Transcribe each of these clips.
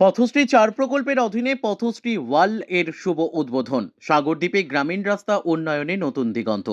পথশ্রী চার প্রকল্পের অধীনে পথশ্রী ওয়াল এর শুভ উদ্বোধন। সাগরদ্বীপে গ্রামীণ রাস্তা উন্নয়নে নতুন দিগন্ত।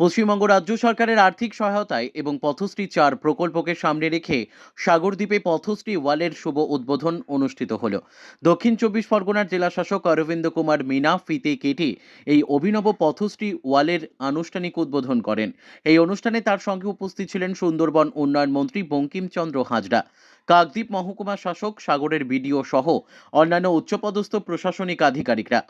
পশ্চিমবঙ্গ রাজ্য সরকারের আর্থিক সহায়তায় এবং পথশ্রী চার প্রকল্পকে সামনে রেখে সাগরদ্বীপে পথশ্রী ওয়ালের শুভ উদ্বোধন অনুষ্ঠিত হল। দক্ষিণ চব্বিশ পরগনার জেলাশাসক অরবিন্দ কুমার মিনা ফিতে কেটে এই অভিনব পথশ্রী ওয়ালের আনুষ্ঠানিক উদ্বোধন করেন। এই অনুষ্ঠানে তার সঙ্গে উপস্থিত ছিলেন সুন্দরবন উন্নয়ন মন্ত্রী বঙ্কিমচন্দ্র হাজরা। কাকদ্বীপ মহকুমা শাসক, সাগরের বিডিও সহ অন্যান্য উচ্চপদস্থ প্রশাসনিক আধিকারিকরা।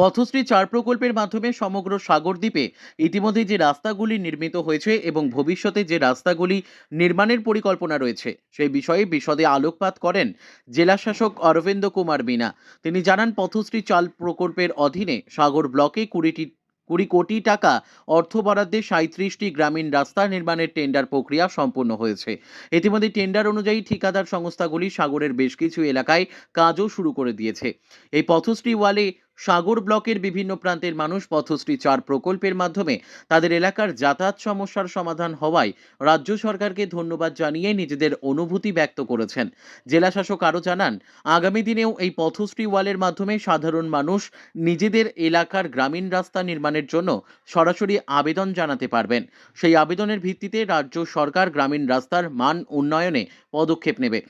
পথশ্রী চার প্রকল্পের মাধ্যমে সমগ্র সাগরদ্বীপে ইতিমধ্যে যে রাস্তাগুলি নির্মিত হয়েছে এবং ভবিষ্যতে যে রাস্তাগুলি নির্মাণের পরিকল্পনা রয়েছে, সেই বিষয়ে বিশদে আলোকপাত করেন জেলাশাসক অরবিন্দ কুমার মিনা। তিনি জানান, পথশ্রী চাল প্রকল্পের অধীনে সাগর ব্লকে কুড়িটি, কুড়ি কোটি টাকা অর্থ বরাদ্দে সাঁত্রিশটি গ্রামীণ রাস্তা নির্মাণের টেন্ডার প্রক্রিয়া সম্পন্ন হয়েছে। ইতিমধ্যে টেন্ডার অনুযায়ী ঠিকাদার সংস্থাগুলি সাগরের বেশ কিছু এলাকায় কাজও শুরু করে দিয়েছে। এই পথশ্রী ওয়ালে সাগর ব্লকের বিভিন্ন প্রান্তের মানুষ পথশ্রী চার প্রকল্পের মাধ্যমে তাদের এলাকার যাতায়াত সমস্যার সমাধান হওয়ায় রাজ্য সরকারকে ধন্যবাদ জানিয়ে নিজেদের অনুভূতি ব্যক্ত করেছেন। জেলাশাসক আরও জানান, আগামী দিনেও এই পথশ্রী ওয়ালের মাধ্যমে সাধারণ মানুষ নিজেদের এলাকার গ্রামীণ রাস্তা নির্মাণের জন্য সরাসরি আবেদন জানাতে পারবেন। সেই আবেদনের ভিত্তিতে রাজ্য সরকার গ্রামীণ রাস্তার মান উন্নয়নে পদক্ষেপ নেবে।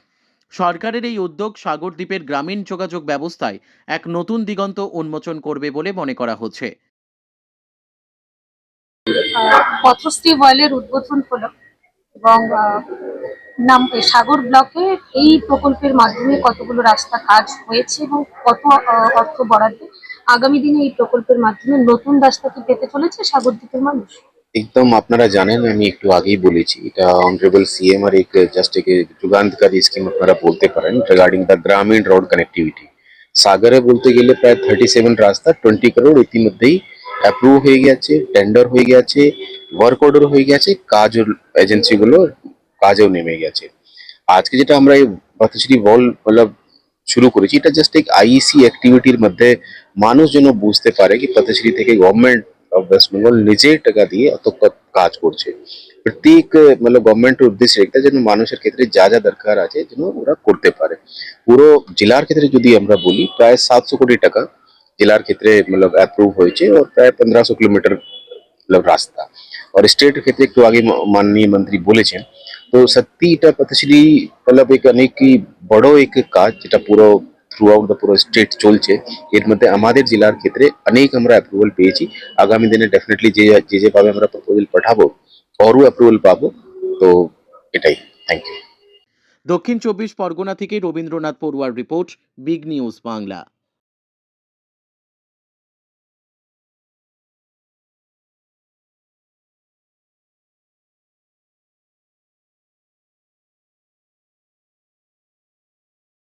সরকারের এই উদ্যোগ সাগরদ্বীপের গ্রামীণ যোগাযোগ ব্যবস্থায় এক নতুন দিগন্ত উন্মোচন করবে বলে মনে করা হচ্ছে। পথশ্রী বয়েলের উদ্বোধন হলো এবং নাম সাগর ব্লকে এই প্রকল্পের মাধ্যমে কতগুলো রাস্তা কাজ হয়েছে এবং কত অর্থ বরাদ্দে আগামী দিনে এই প্রকল্পের মাধ্যমে নতুন রাস্তা কি পেতে চলেছে সাগরদ্বীপের মানুষ? একদম আপনারা জানেন, আমি একটু আগেই বলেছি, এটা অনারেবল সিএম আর এক জাস্ট এক যুগান্তকারী স্কিম আপনারা বলতে পারেন regarding the Gramin road connectivity সাগরে বলতে গেলে প্রায় থার্টি সেভেন রাস্তা টোয়েন্টি করোড় ইতিমধ্যেই অ্যাপ্রুভ হয়ে গেছে টেন্ডার হয়ে গেছে ওয়ার্ক অর্ডার হয়ে গেছে, কাজ এজেন্সিগুলো কাজেও নেমে গেছে। আজকে যেটা আমরা এই পথশ্রী বল মতলব শুরু করেছি, এটা জাস্ট এক আইইসি অ্যাক্টিভিটির মধ্যে মানুষ যেন বুঝতে পারে কি পথশ্রী থেকে গভর্নমেন্ট অফ ওয়েস্ট বেঙ্গল নিজের টাকা দিয়ে অত ক- কাজ করছে প্রত্যেক মানে গভর্নমেন্টের উদ্দেশ্যে একটা যেন মানুষের ক্ষেত্রে যা যা দরকার আছে যেন ওরা করতে পারে পুরো জেলার ক্ষেত্রে যদি আমরা বলি প্রায় সাতশো কোটি টাকা জেলার ক্ষেত্রে मतलब অ্যাপ্রুভ হয়েছে और প্রায় পনেরোশো কিলোমিটার मतलब রাস্তা और স্টেট ক্ষেত্রে একটু আগে ম- মাননীয় মন্ত্রী বলেছেন তো সত্যি এটা পথশ্রী मतलब এক অনেক বড় এক কাজ যেটা পুরো থ্রু আউট দ্য পুরো স্টেট চলছে, এর মধ্যে আমাদের জেলার ক্ষেত্রে অনেক আমরা অ্যাপ্রুভাল পেয়েছি। আগামী দিনে ডেফিনেটলি যে যে যেভাবে আমরা প্রপোজাল পাঠাবো অরও অ্যাপ্রুভাল পাবো, তো এটাই। থ্যাংক ইউ দক্ষিণ চব্বিশ পরগনা থেকে রবীন্দ্রনাথ পড়ুয়ার রিপোর্ট, বিগ নিউজ বাংলা।